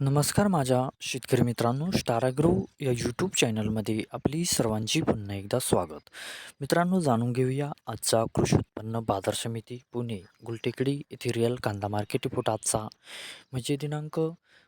नमस्कार माझ्या शेतकरी मित्रांनो स्टाराग्रो या यूट्यूब चॅनलमध्ये आपली सर्वांची पुन्हा एकदा स्वागत. मित्रांनो जाणून घेऊया आजचा कृषी उत्पन्न बाजार समिती पुणे गुलटेकडी येथे रिअल कांदा मार्केट रिपोर्ट आजचा. म्हणजे दिनांक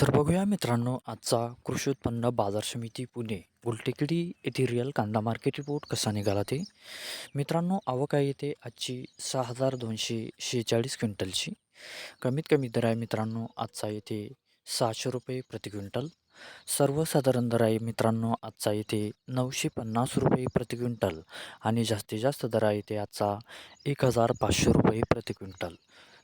तर बघूया मित्रांनो आजचा कृषी उत्पन्न बाजार समिती पुणे गुलटेकडी येथे रिअल कांदा मार्केट रिपोर्ट कसा निघाला ते? मित्रांनो आवक आहे येते आजची सहा हजार दोनशे शेहेचाळीस क्विंटलची. कमीत कमी दर आहे मित्रांनो आजचा येथे सहाशे रुपये प्रति क्विंटल. सर्वसाधारण दर आहे मित्रांनो आजचा येथे नऊशे पन्नास रुपये प्रति क्विंटल. आणि जास्तीत जास्त दर आहे येते आजचा एक हजार पाचशे रुपये प्रति क्विंटल.